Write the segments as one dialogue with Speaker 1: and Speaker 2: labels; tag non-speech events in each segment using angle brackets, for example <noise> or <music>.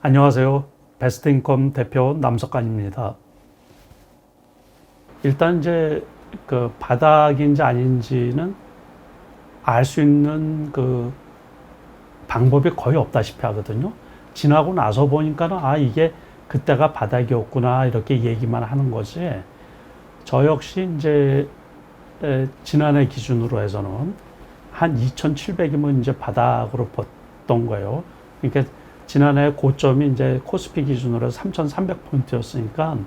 Speaker 1: 안녕하세요. 베스트인컴 대표 남석관입니다. 일단 이제 그 바닥인지 아닌지는 알 수 있는 그 방법이 거의 없다시피 하거든요. 지나고 나서 보니까는 아 이게 그때가 바닥이었구나 이렇게 얘기만 하는 거지. 저 역시 이제 에, 지난해 기준으로 해서는 한 2,700이면 이제 바닥으로 봤던 거예요. 그러니까 지난해 고점이 이제 코스피 기준으로 3,300포인트였으니까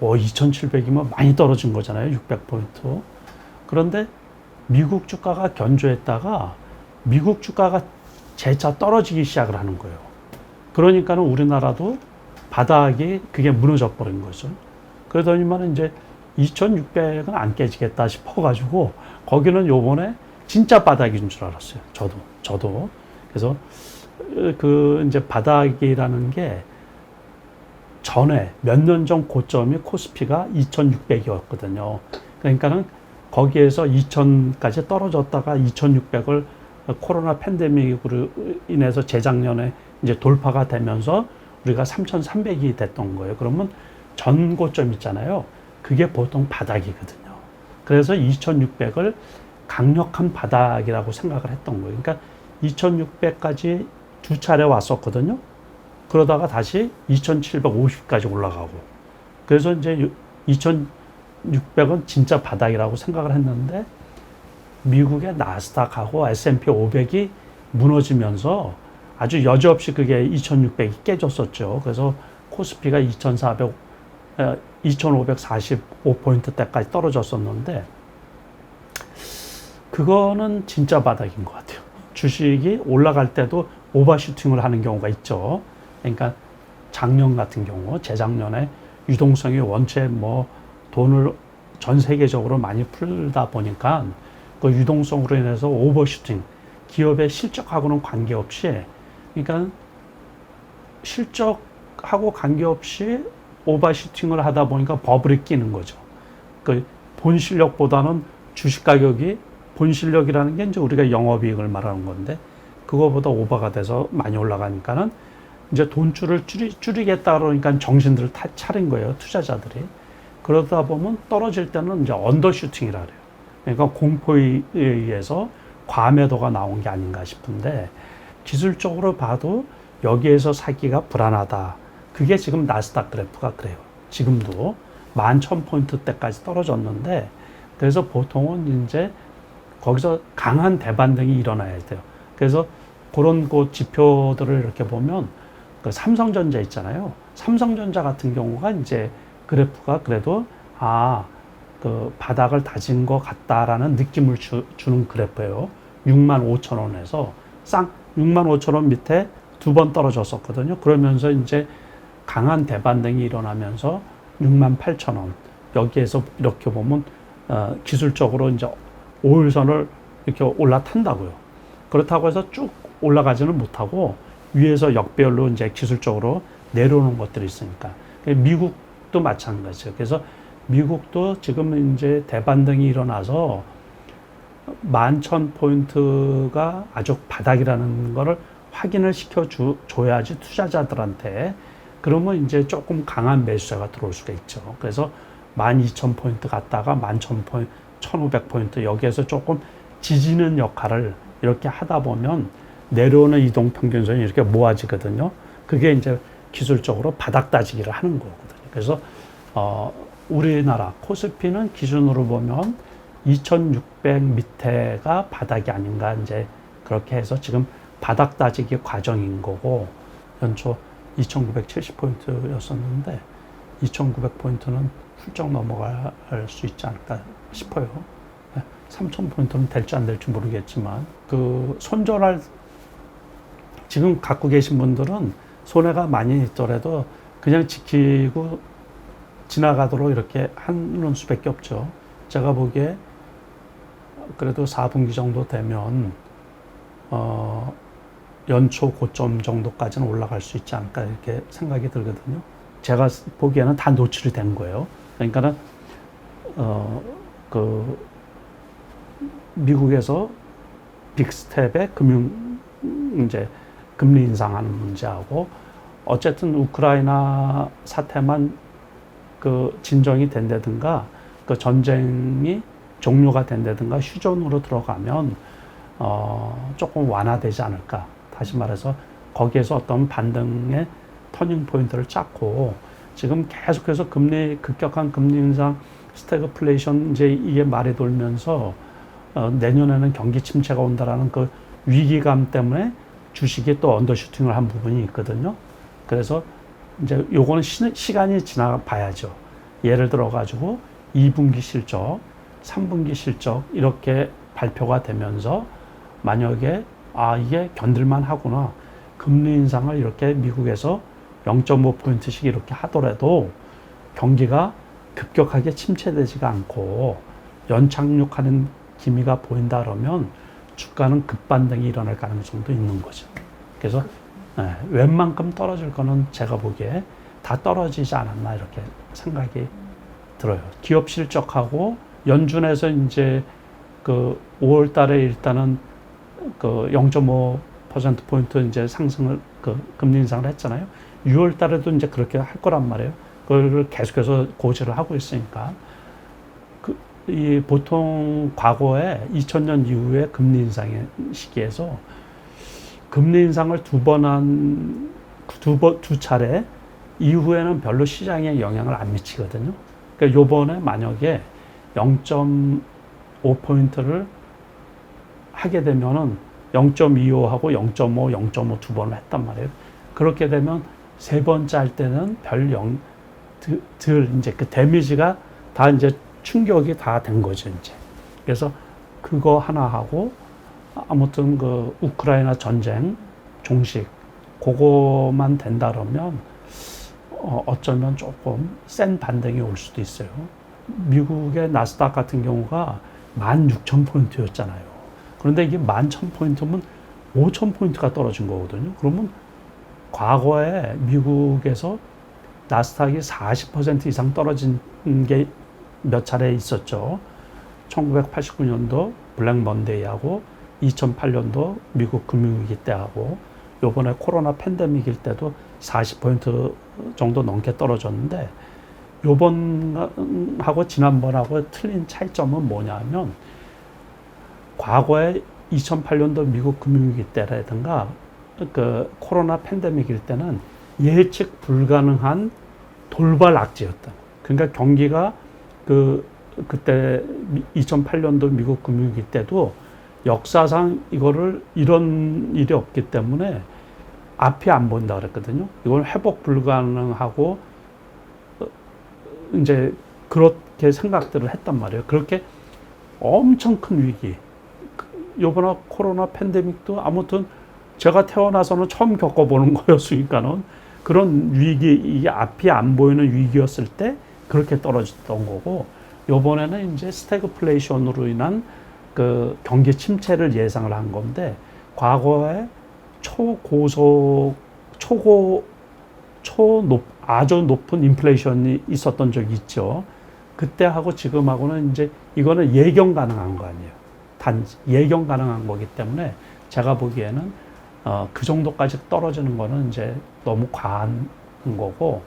Speaker 1: 오, 2,700이면 많이 떨어진 거잖아요. 600포인트. 그런데 미국 주가가 견조했다가 미국 주가가 재차 떨어지기 시작을 하는 거예요. 그러니까는 우리나라도 바닥이 그게 무너져 버린 거죠. 그러더니만 이제 2,600은 안 깨지겠다 싶어가지고 거기는 요번에 진짜 바닥인 줄 알았어요. 저도 저도 그래서 그 이제 바닥이라는 게 전에 몇 년 전 고점이 코스피가 2,600이었거든요. 그러니까는 거기에서 2,000까지 떨어졌다가 2,600을 코로나 팬데믹으로 인해서 재작년에 이제 돌파가 되면서 우리가 3,300이 됐던 거예요. 그러면 전 고점 있잖아요. 그게 보통 바닥이거든요. 그래서 2,600을 강력한 바닥이라고 생각을 했던 거예요. 그러니까 2,600까지 두 차례 왔었거든요. 그러다가 다시 2,750까지 올라가고. 그래서 이제 2,600은 진짜 바닥이라고 생각을 했는데 미국의 나스닥하고 S&P 500이 무너지면서 아주 여지없이 그게 2,600이 깨졌었죠. 그래서 코스피가 2,400, 2,545포인트대까지 떨어졌었는데 그거는 진짜 바닥인 것 같아요. 주식이 올라갈 때도 오버슈팅을 하는 경우가 있죠. 그러니까 작년 같은 경우, 재작년에 유동성이 원체 뭐 돈을 전 세계적으로 많이 풀다 보니까 그 유동성으로 인해서 오버슈팅, 기업의 실적하고는 관계없이, 그러니까 실적하고 관계없이 오버슈팅을 하다 보니까 버블이 끼는 거죠. 그 본 실력보다는 주식 가격이 본 실력이라는 게 이제 우리가 영업이익을 말하는 건데 그거보다 오버가 돼서 많이 올라가니까는 이제 돈줄을 줄이, 줄이겠다 그러니까 정신들을 다 차린 거예요 투자자들이. 그러다 보면 떨어질 때는 이제 언더슈팅이라 그래요. 그러니까 공포에 의해서 과매도가 나온 게 아닌가 싶은데 기술적으로 봐도 여기에서 사기가 불안하다. 그게 지금 나스닥 그래프가 그래요. 지금도 11,000포인트대까지 떨어졌는데 그래서 보통은 이제 거기서 강한 대반등이 일어나야 돼요. 그래서 그런 그 지표들을 이렇게 보면 그 삼성전자 있잖아요. 삼성전자 같은 경우가 이제 그래프가 그래도 아, 그 바닥을 다진 것 같다라는 느낌을 주, 는 그래프예요. 6만 5천 원에서 쌍 6만 5천 원 밑에 두 번 떨어졌었거든요. 그러면서 이제 강한 대반등이 일어나면서 6만 8천 원. 여기에서 이렇게 보면 어, 기술적으로 이제 5일선을 이렇게 올라탄다고요. 그렇다고 해서 쭉 올라가지는 못하고 위에서 역별로 이제 기술적으로 내려오는 것들이 있으니까. 미국도 마찬가지죠. 그래서 미국도 지금 이제 대반등이 일어나서 만천 포인트가 아주 바닥이라는 거를 확인을 시켜 줘야지 투자자들한테 그러면 이제 조금 강한 매수자가 들어올 수가 있죠. 그래서 12,000포인트 갔다가 11,000포인트, 1,500포인트 여기에서 조금 지지는 역할을 이렇게 하다 보면 내려오는 이동 평균선이 이렇게 모아지거든요. 그게 이제 기술적으로 바닥 따지기를 하는 거거든요. 그래서 어, 우리나라 코스피는 기준으로 보면 2,600 밑에가 바닥이 아닌가 이제 그렇게 해서 지금 바닥 따지기 과정인 거고 연초 2,970포인트였었는데 2,900포인트는 훌쩍 넘어갈 수 있지 않을까 싶어요. 3,000포인트는 될지 안 될지 모르겠지만 그 손절할 지금 갖고 계신 분들은 손해가 많이 있더라도 그냥 지키고 지나가도록 이렇게 하는 수밖에 없죠. 제가 보기에 그래도 4분기 정도 되면 어 연초 고점 정도까지는 올라갈 수 있지 않을까 이렇게 생각이 들거든요. 제가 보기에는 다 노출이 된 거예요. 그러니까는 어 그 미국에서 빅스텝의 금융 이제 금리 인상하는 문제하고 어쨌든 우크라이나 사태만 그 진정이 된다든가 그 전쟁이 종료가 된다든가 휴전으로 들어가면 어 조금 완화되지 않을까. 다시 말해서 거기에서 어떤 반등의 터닝 포인트를 찾고 지금 계속해서 금리 급격한 금리 인상 스태그플레이션 이제 이게 말이 돌면서 어, 내년에는 경기 침체가 온다라는 그 위기감 때문에 주식이 또 언더슈팅을 한 부분이 있거든요. 그래서 이제 요거는 시, 시간이 지나 봐야죠. 예를 들어 가지고 2분기 실적, 3분기 실적 이렇게 발표가 되면서 만약에 아 이게 견딜만 하구나. 금리 인상을 이렇게 미국에서 0.5%씩 이렇게 하더라도 경기가 급격하게 침체되지가 않고 연착륙하는 기미가 보인다 그러면 주가는 급반등이 일어날 가능성도 있는 거죠. 그래서 예, 웬만큼 떨어질 거는 제가 보기에 다 떨어지지 않았나 이렇게 생각이 들어요. 기업 실적하고 연준에서 이제 그 5월 달에 일단은 그 0.5% 포인트 이제 상승을 그 금리 인상을 했잖아요. 6월 달에도 이제 그렇게 할 거란 말이에요. 그걸 계속해서 고지를 하고 있으니까 그 이 보통 과거에 2000년 이후에 금리 인상의 시기에서 금리 인상을 두 번 한 두 번 두 차례 이후에는 별로 시장에 영향을 안 미치거든요. 그러니까 요번에 만약에 0.5 포인트를 하게 되면은 0.25하고 0.5, 0.5 두 번을 했단 말이에요. 그렇게 되면 세 번째 할 때는 별 영, 드- 들, 이제 그 데미지가 다 이제 충격이 다 된 거죠, 이제. 그래서 그거 하나 하고 아무튼 그 우크라이나 전쟁 종식 그거만 된다 그러면 어, 어쩌면 조금 센 반등이 올 수도 있어요. 미국의 나스닥 같은 경우가 16,000포인트였잖아요. 그런데 이게 11,000포인트면 5,000포인트가 떨어진 거거든요. 그러면 과거에 미국에서 나스닥이 40% 이상 떨어진 게 몇 차례 있었죠. 1989년도 블랙 먼데이하고 2008년도 미국 금융위기 때하고 요번에 코로나 팬데믹일 때도 40포인트 정도 넘게 떨어졌는데 요번하고 지난번하고 틀린 차이점은 뭐냐면 과거에 2008년도 미국 금융위기 때라든가 그 코로나 팬데믹일 때는 예측 불가능한 돌발 악재였다. 그러니까 경기가 그 그때 2008년도 미국 금융위기 때도 역사상 이거를 이런 일이 없기 때문에 앞이 안 보인다 그랬거든요. 이건 회복 불가능하고 어, 이제 그렇게 생각들을 했단 말이에요. 그렇게 엄청 큰 위기. 그 요번에 코로나 팬데믹도 아무튼 제가 태어나서는 처음 겪어보는 <laughs> 거였으니까는 그런 위기, 이게 앞이 안 보이는 위기였을 때 그렇게 떨어졌던 거고, 요번에는 이제 스태그플레이션으로 인한 그 경기 침체를 예상을 한 건데, 과거에 초고속, 초고, 초높, 아주 높은 인플레이션이 있었던 적이 있죠. 그때하고 지금하고는 이제 이거는 예견 가능한 거 아니에요. 단지 예견 가능한 거기 때문에 제가 보기에는 어, 그 정도까지 떨어지는 거는 이제 너무 과한 거고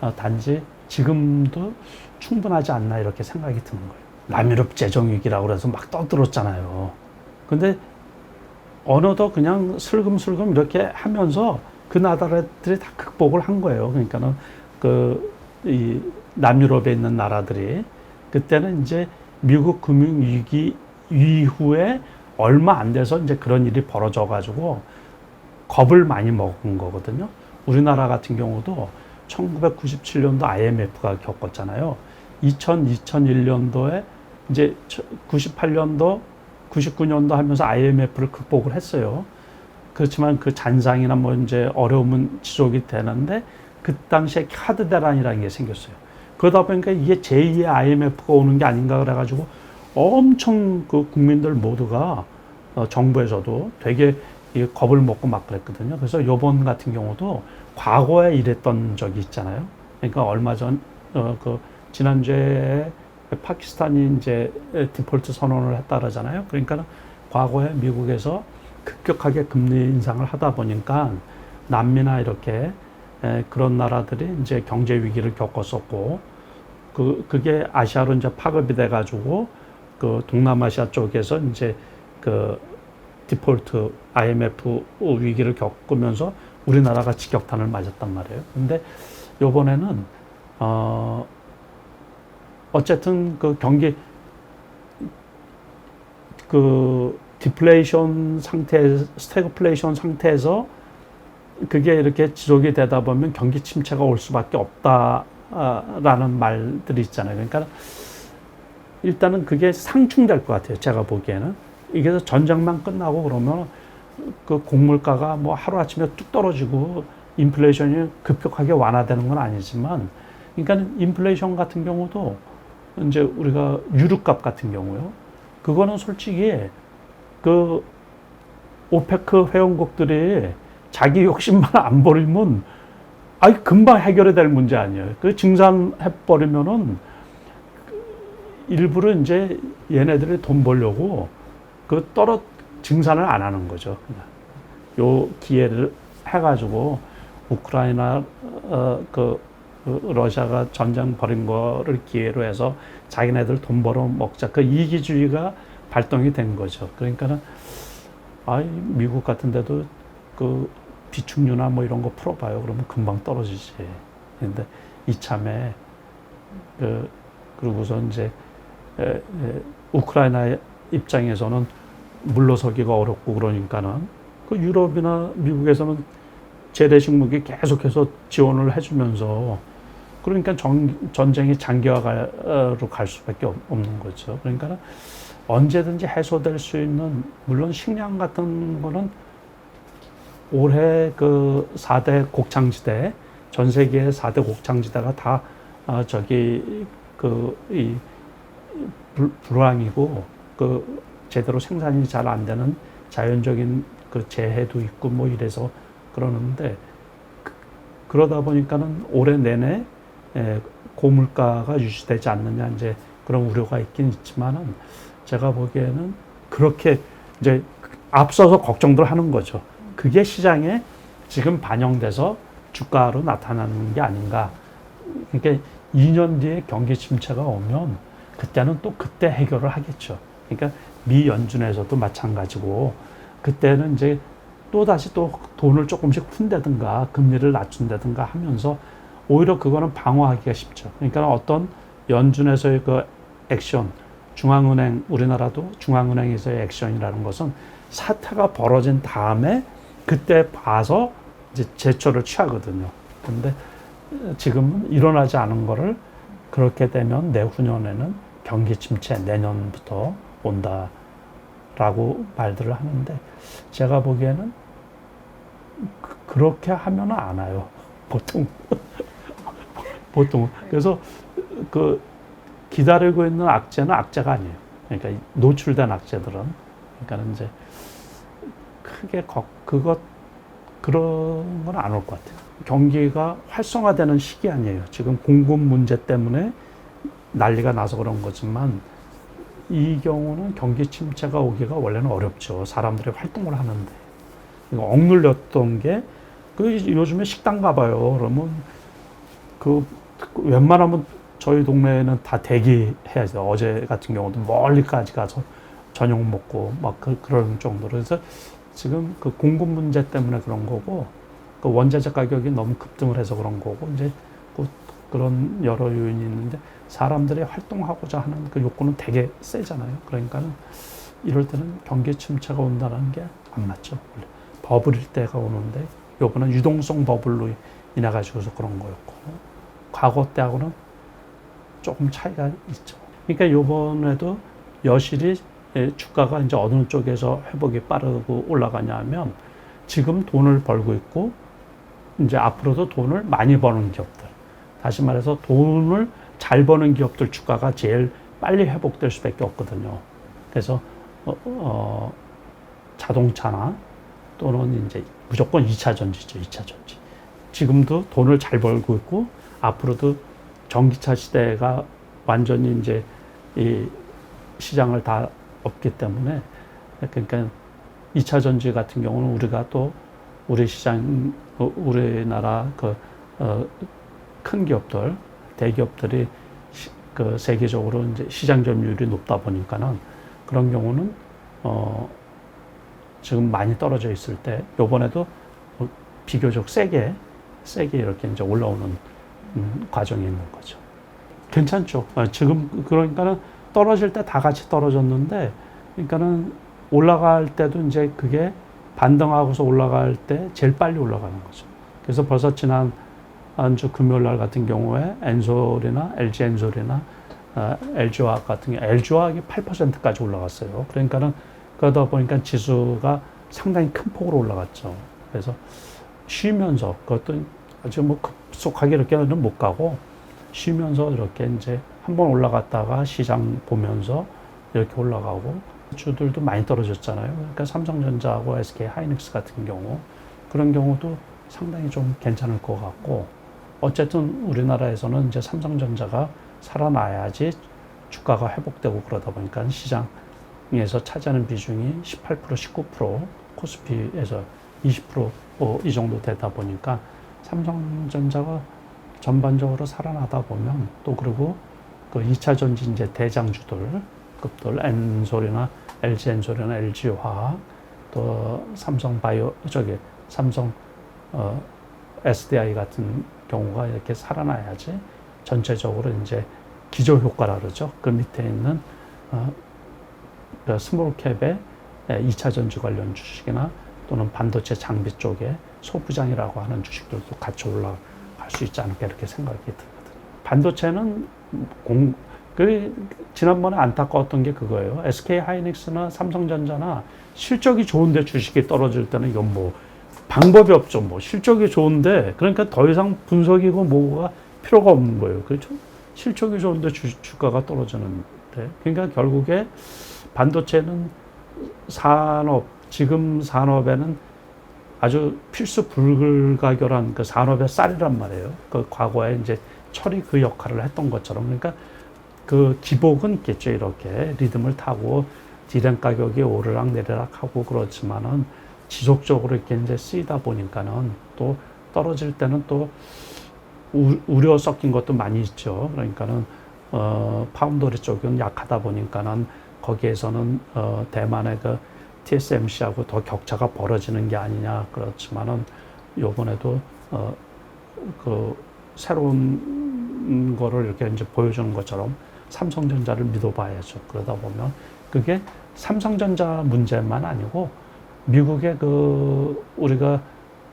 Speaker 1: 어, 단지 지금도 충분하지 않나 이렇게 생각이 드는 거예요. 남유럽 재정 위기라고 그래서 막 떠들었잖아요. 근데 어느덧 그냥 슬금슬금 이렇게 하면서 그 나라들이 다 극복을 한 거예요. 그러니까는 그 이 남유럽에 있는 나라들이 그때는 이제 미국 금융 위기 이후에 얼마 안 돼서 이제 그런 일이 벌어져 가지고 겁을 많이 먹은 거거든요. 우리나라 같은 경우도 1997년도 IMF가 겪었잖아요. 2000, 2001년도에 이제 98년도, 99년도 하면서 IMF를 극복을 했어요. 그렇지만 그 잔상이나 뭐 이제 어려움은 지속이 되는데 그 당시에 카드 대란이라는 게 생겼어요. 그러다 보니까 이게 제2의 IMF가 오는 게 아닌가 그래가지고 엄청 그 국민들 모두가 어, 정부에서도 되게 이 겁을 먹고 막 그랬거든요. 그래서 요번 같은 경우도 과거에 이랬던 적이 있잖아요. 그러니까 얼마 전, 어, 그, 지난주에 파키스탄이 이제 디폴트 선언을 했다 그러잖아요. 그러니까 과거에 미국에서 급격하게 금리 인상을 하다 보니까 남미나 이렇게 에, 그런 나라들이 이제 경제 위기를 겪었었고 그 그게 아시아로 이제 파급이 돼 가지고 그 동남아시아 쪽에서 이제 그 디폴트 IMF 위기를 겪으면서 우리나라가 직격탄을 맞았단 말이에요. 근데 요번에는 어 어쨌든 그 경기 그 디플레이션 상태, 스태그플레이션 상태에서 그게 이렇게 지속이 되다 보면 경기 침체가 올 수밖에 없다라는 말들이 있잖아요. 그러니까 일단은 그게 상충될 것 같아요. 제가 보기에는 이게 전쟁만 끝나고 그러면 그 곡물가가 뭐 하루 아침에 뚝 떨어지고 인플레이션이 급격하게 완화되는 건 아니지만, 그러니까 인플레이션 같은 경우도 이제 우리가 유류값 같은 경우요. 그거는 솔직히 그 오페크 회원국들이 자기 욕심만 안 버리면 아이 금방 해결이 될 문제 아니에요. 그 증산해 버리면은 일부러 이제 얘네들이 돈 벌려고 그 떨어 증산을 안 하는 거죠. 요 기회를 해가지고 우크라이나 어, 그, 그 러시아가 전쟁 벌인 거를 기회로 해서 자기네들 돈 벌어 먹자 그 이기주의가 발동이 된 거죠. 그러니까는 아이 미국 같은데도 그 비축류나 뭐 이런 거 풀어봐요. 그러면 금방 떨어지지. 근데 이참에 그 그러고서 이제 에, 에, 우크라이나 입장에서는 물러서기가 어렵고 그러니까는 그 유럽이나 미국에서는 재래식 무기 계속해서 지원을 해주면서 그러니까 전, 전쟁이 장기화로 갈 수밖에 없- 없는 거죠. 그러니까 언제든지 해소될 수 있는 물론 식량 같은 거는 올해 그 4대 곡창지대 전 세계의 4대 곡창지대가 다 아, 저기 그이 불황이고 그 제대로 생산이 잘 안 되는 자연적인 그 재해도 있고 뭐 이래서 그러는데 그, 그러다 보니까는 올해 내내 에, 고물가가 유지되지 않느냐 이제 그런 우려가 있긴 있지만은 제가 보기에는 그렇게 이제 앞서서 걱정들 하는 거죠. 그게 시장에 지금 반영돼서 주가로 나타나는 게 아닌가. 그러니까 2년 뒤에 경기 침체가 오면 그때는 또 그때 해결을 하겠죠. 그러니까 미 연준에서도 마찬가지고 그때는 이제 또 다시 또 돈을 조금씩 푼다든가 금리를 낮춘다든가 하면서 오히려 그거는 방어하기가 쉽죠. 그러니까 어떤 연준에서의 그 액션, 중앙은행 우리나라도 중앙은행에서의 액션이라는 것은 사태가 벌어진 다음에 그때 봐서 이제 제초를 취하거든요. 근데 지금은 일어나지 않은 거를 그렇게 되면 내후년에는 경기 침체 내년부터 온다 라고 말들을 하는데 제가 보기에는 그- 그렇게 하면은 안 와요. <laughs> 보통 <laughs> 보통 그래서 그 기다리고 있는 악재는 악재가 아니에요. 그러니까 노출된 악재들은 그러니까 이제 크게 거, 그것 그런 건 안 올 것 같아요. 경기가 활성화되는 시기 아니에요. 지금 공급 문제 때문에 난리가 나서 그런 거지만 이 경우는 경기 침체가 오기가 원래는 어렵죠. 사람들이 활동을 하는데 이거 억눌렸던 게 그 요즘에 식당 가봐요. 그러면 그 웬만하면 저희 동네에는 다 대기해야죠. 어제 같은 경우도 멀리까지 가서 저녁 먹고 막 그, 그런 정도로 그래서 지금 그 공급 문제 때문에 그런 거고 그 원자재 가격이 너무 급등을 해서 그런 거고 이제 그 그런 여러 요인이 있는데 사람들이 활동하고자 하는 그 욕구는 되게 세잖아요. 그러니까는 이럴 때는 경기 침체가 온다는 게 안 맞죠. 원래 버블일 때가 오는데 요번은 유동성 버블로 인해 가지고서 그런 거였고 과거 때하고는 조금 차이가 있죠. 그러니까 요번에도 여실히 예, 주가가 이제 어느 쪽에서 회복이 빠르고 올라가냐면 지금 돈을 벌고 있고 이제 앞으로도 돈을 많이 버는 기업들. 다시 말해서 돈을 잘 버는 기업들 주가가 제일 빨리 회복될 수밖에 없거든요. 그래서 어, 어, 자동차나 또는 이제 무조건 2차 전지죠. 2차 전지. 지금도 돈을 잘 벌고 있고 앞으로도 전기차 시대가 완전히 이제 이 시장을 다 없기 때문에 그러니까 2차 전지 같은 경우는 우리가 또 우리 시장, 어, 우리나라 그, 어, 큰 기업들, 대기업들이 시, 그 세계적으로 이제 시장 점유율이 높다 보니까는 그런 경우는 어, 지금 많이 떨어져 있을 때 요번에도 어, 비교적 세게, 세게 이렇게 이제 올라오는 음, 과정이 있는 거죠. 괜찮죠. 아, 지금 그러니까는 떨어질 때 다 같이 떨어졌는데, 그러니까는 올라갈 때도 이제 그게 반등하고서 올라갈 때 제일 빨리 올라가는 거죠. 그래서 벌써 지난 한주 금요일 날 같은 경우에 엔솔이나 LG 엔솔이나 아, LG화학 같은 경우 LG화학이 8%까지 올라갔어요. 그러니까는 그러다 보니까 지수가 상당히 큰 폭으로 올라갔죠. 그래서 쉬면서 그것도 아주 뭐 급속하게 이렇게는 못 가고 쉬면서 이렇게 이제 한번 올라갔다가 시장 보면서 이렇게 올라가고 주들도 많이 떨어졌잖아요. 그러니까 삼성전자하고 SK 하이닉스 같은 경우 그런 경우도 상당히 좀 괜찮을 것 같고 어쨌든 우리나라에서는 이제 삼성전자가 살아나야지 주가가 회복되고 그러다 보니까 시장에서 차지하는 비중이 18% 19% 코스피에서 20%이 정도 되다 보니까 삼성전자가 전반적으로 살아나다 보면 또 그리고 그 2차 전지 이제 대장주들 급들 엔솔이나 LG 엔솔이나 LG 화학 또 삼성 바이오 저기 삼성 어, SDI 같은 경우가 이렇게 살아나야지 전체적으로 이제 기저 효과라 그러죠. 그 밑에 있는 어, 그 스몰 캡의 2차 전지 관련 주식이나 또는 반도체 장비 쪽에 소부장이라고 하는 주식들도 같이 올라갈 수 있지 않을까 이렇게 생각이 들거든요. 반도체는 공, 그 지난번에 안타까웠던 게 그거예요. SK 하이닉스나 삼성전자나 실적이 좋은데 주식이 떨어질 때는 이건 뭐 방법이 없죠. 뭐 실적이 좋은데 그러니까 더 이상 분석이고 뭐가 필요가 없는 거예요. 그렇죠? 실적이 좋은데 주, 주가가 떨어지는데 그러니까 결국에 반도체는 산업 지금 산업에는 아주 필수 불가결한 그 산업의 쌀이란 말이에요. 그 과거에 이제 철이 그 역할을 했던 것처럼 그러니까 그 기복은 있겠죠. 이렇게 리듬을 타고 디램 가격이 오르락 내리락 하고 그렇지만은 지속적으로 이렇게 이제 쓰이다 보니까는 또 떨어질 때는 또 우, 우려 섞인 것도 많이 있죠. 그러니까는 어, 파운더리 쪽은 약하다 보니까는 거기에서는 어, 대만의 그 TSMC하고 더 격차가 벌어지는 게 아니냐 그렇지만은 요번에도 어, 그 새로운 거를 이렇게 이제 보여주는 것처럼 삼성전자를 믿어봐야죠. 그러다 보면 그게 삼성전자 문제만 아니고 미국의 그 우리가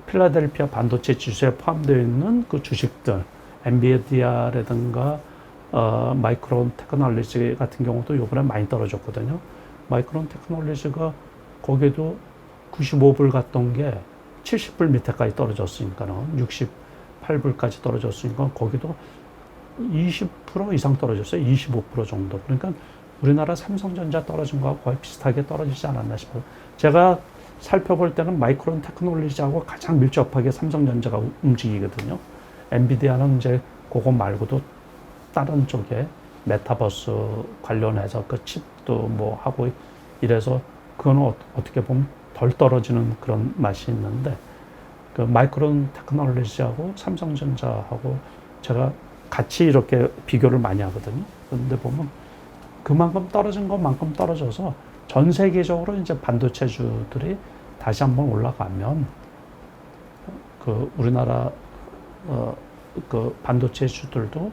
Speaker 1: 필라델피아 반도체 지수에 포함되어 있는 그 주식들, 엔비디아라든가 어, 마이크론 테크놀로지 같은 경우도 요번에 많이 떨어졌거든요. 마이크론 테크놀로지가 거기도 95불 갔던 게 70불 밑에까지 떨어졌으니까는 68불까지 떨어졌으니까 거기도 20% 이상 떨어졌어요. 25% 정도. 그러니까 우리나라 삼성전자 떨어진 거하고 거의 비슷하게 떨어지지 않았나 싶어요. 제가 살펴볼 때는 마이크론 테크놀로지하고 가장 밀접하게 삼성전자가 움직이거든요. 엔비디아는 이제 그거 말고도 다른 쪽에 메타버스 관련해서 그 칩도 뭐 하고 이래서 그거는 어, 어떻게 보면 덜 떨어지는 그런 맛이 있는데 그 마이크론 테크놀로지하고 삼성전자하고 제가 같이 이렇게 비교를 많이 하거든요. 그런데 보면 그만큼 떨어진 것만큼 떨어져서 전 세계적으로 이제 반도체주들이 다시 한번 올라가면 그 우리나라 어 그 반도체주들도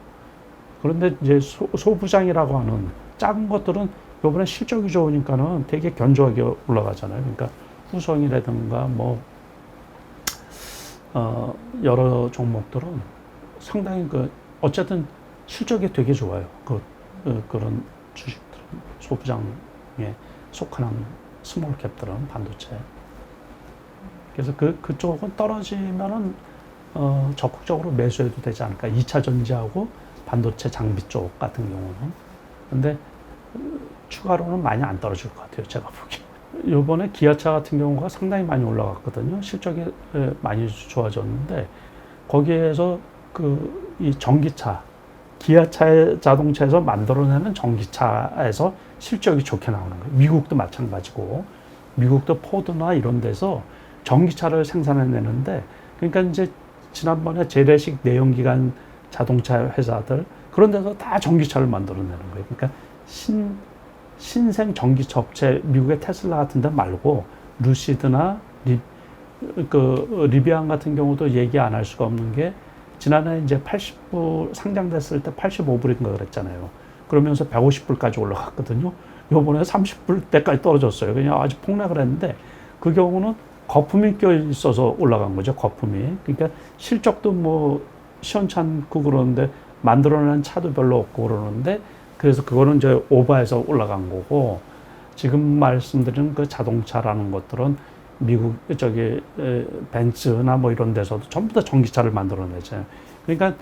Speaker 1: 그런데 이제 소, 소부장이라고 하는 작은 것들은 요번에 실적이 좋으니까는 되게 견조하게 올라가잖아요. 그러니까 후성이라든가 뭐 어, 여러 종목들은 상당히 그 어쨌든 실적이 되게 좋아요. 그, 그 그런 주식들은 소부장에 속하는 스몰 캡들은 반도체. 그래서 그 그쪽은 떨어지면은 어, 적극적으로 매수해도 되지 않을까. 2차 전지하고 반도체 장비 쪽 같은 경우는. 근데 추가로는 많이 안 떨어질 것 같아요. 제가 보기에. 요번에 기아차 같은 경우가 상당히 많이 올라갔거든요. 실적이 많이 좋아졌는데 거기에서 그 이 전기차, 기아차 자동차에서 만들어내는 전기차에서 실적이 좋게 나오는 거예요. 미국도 마찬가지고 미국도 포드나 이런 데서 전기차를 생산해내는데 그러니까 이제 지난번에 재래식 내연기관 자동차 회사들 그런 데서 다 전기차를 만들어내는 거예요. 그러니까 신 신생 전기차 업체 미국의 테슬라 같은 데 말고 루시드나 리, 그 리비안 같은 경우도 얘기 안 할 수가 없는 게 지난해 이제 80불 상장됐을 때 85불인가 그랬잖아요. 그러면서 150불까지 올라갔거든요. 요번에 30불대까지 떨어졌어요. 그냥 아주 폭락을 했는데 그 경우는 거품이 껴 있어서 올라간 거죠. 거품이. 그러니까 실적도 뭐 시원찮고 그러는데 만들어낸 차도 별로 없고 그러는데 그래서 그거는 이제 오버해서 올라간 거고 지금 말씀드린 그 자동차라는 것들은 미국 저기 에, 벤츠나 뭐 이런 데서도 전부 다 전기차를 만들어내죠. 그러니까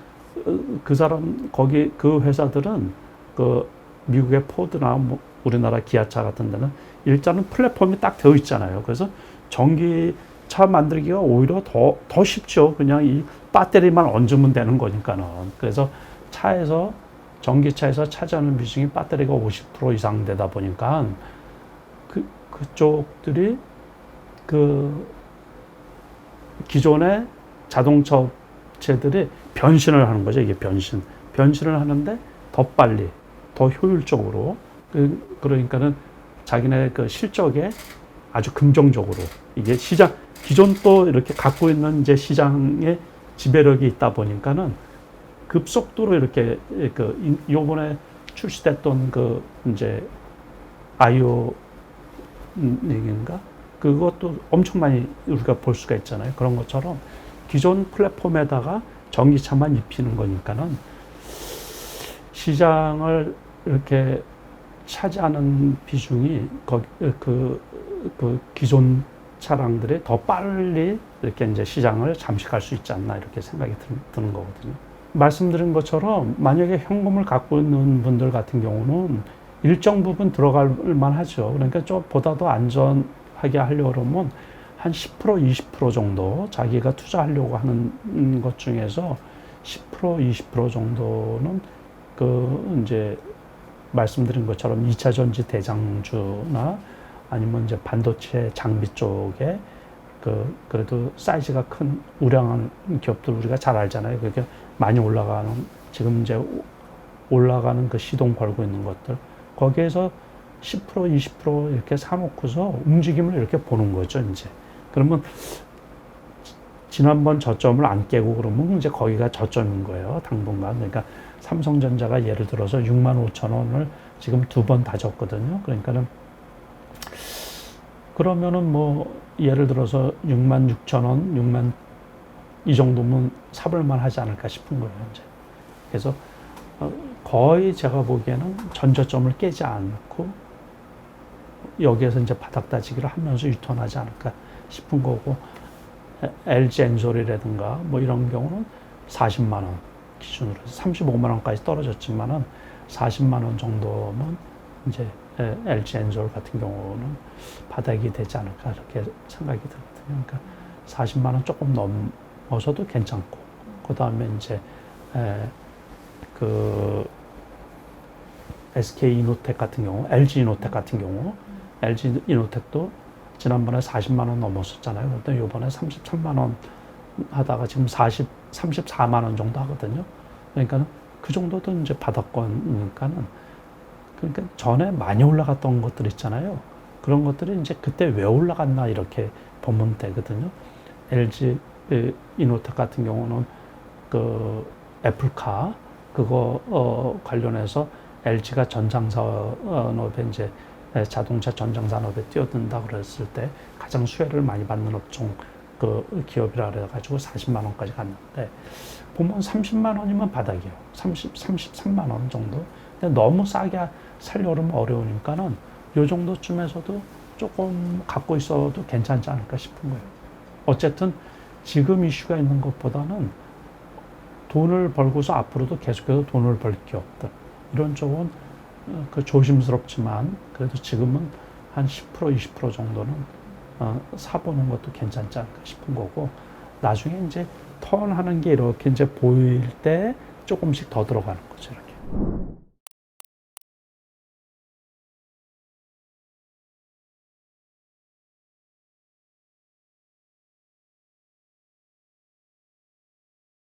Speaker 1: 어, 그 사람 거기 그 회사들은 그 미국의 포드나 뭐 우리나라 기아차 같은 데는 일단은 플랫폼이 딱 되어 있잖아요. 그래서 전기차 만들기가 오히려 더, 더 쉽죠. 그냥 이 배터리만 얹으면 되는 거니까는. 그래서 차에서 전기차에서 차지하는 비중이 배터리가 50% 이상 되다 보니까 그 그쪽들이 그 기존의 자동차 업체들이 변신을 하는 거죠. 이게 변신. 변신을 하는데 더 빨리, 더 효율적으로. 그, 그러니까는 자기네 그 실적에 아주 긍정적으로 이게 시장, 기존 또 이렇게 갖고 있는 이제 시장의 지배력이 있다 보니까는 급속도로 이렇게 그 이- 요번에 출시됐던 그 이제 아이오 얘기인가 그것도 엄청 많이 우리가 볼 수가 있잖아요. 그런 것처럼 기존 플랫폼에다가 전기차만 입히는 거니까는 시장을 이렇게 차지하는 비중이 거기 그, 그 기존 차량들이 더 빨리 이렇게 이제 시장을 잠식할 수 있지 않나 이렇게 생각이 드- 드는 거거든요. 말씀드린 것처럼 만약에 현금을 갖고 있는 분들 같은 경우는 일정 부분 들어갈 만하죠. 그러니까 좀 보다 더 안전 하게 하려고 그러면 한 10% 20% 정도 자기가 투자하려고 하는 것 중에서 10% 20% 정도는 그 이제 말씀드린 것처럼 2차 전지 대장주나 아니면 이제 반도체 장비 쪽에 그 그래도 사이즈가 큰 우량한 기업들 우리가 잘 알잖아요. 그게 많이 올라가는 지금 이제 올라가는 그 시동 걸고 있는 것들 거기에서 10% 20% 이렇게 사놓고서 움직임을 이렇게 보는 거죠. 이제 그러면 지난번 저점을 안 깨고 그러면 이제 거기가 저점인 거예요. 당분간 그러니까 삼성전자가 예를 들어서 6만 5천 원을 지금 두 번 다졌거든요. 그러니까는 그러면은 뭐 예를 들어서 6만 6천 원, 6만 이 정도면 사볼만 하지 않을까 싶은 거예요. 이제. 그래서 어, 거의 제가 보기에는 전저점을 깨지 않고 여기에서 이제 바닥 다지기를 하면서 유턴하지 않을까 싶은 거고 에- LG 엔솔이라든가 뭐 이런 경우는 40만 원 기준으로 해서 35만 원까지 떨어졌지만은 40만 원 정도면 이제 에, LG 엔솔 같은 경우는 바닥이 되지 않을까 이렇게 생각이 들거든요. 그러니까 40만 원 조금 넘어서도 괜찮고 그 다음에 이제 에, 그 SK 이노텍 같은 경우, LG 이노텍 같은 경우, LG 이노텍도 지난번에 40만 원 넘었었잖아요. 근데 요번에 33만 원 하다가 지금 40, 34만 원 정도 하거든요. 그러니까는 그 정도도 이제 바닥권이니까는 그러니까 전에 많이 올라갔던 것들 있잖아요. 그런 것들이 이제 그때 왜 올라갔나 이렇게 보면 되거든요. LG 이노텍 같은 경우는 그 애플카 그거 어 관련해서 LG가 전장 산업에 이제 자동차 전장 산업에 뛰어든다 그랬을 때 가장 수혜를 많이 받는 업종 그 기업이라 그래가지고 40만 원까지 갔는데 보면 30만 원이면 바닥이에요. 30, 33만 원 정도. 근데 너무 싸게 살려고 하면 어려우니까는 요 정도쯤에서도 조금 갖고 있어도 괜찮지 않을까 싶은 거예요. 어쨌든 지금 이슈가 있는 것보다는 돈을 벌고서 앞으로도 계속해서 돈을 벌게 없다. 이런 쪽은 어, 그 조심스럽지만 그래도 지금은 한 10% 20% 정도는 어, 사보는 것도 괜찮지 않을까 싶은 거고 나중에 이제 턴하는 게 이렇게 이제 보일 때 조금씩 더 들어가는 거죠 이렇게.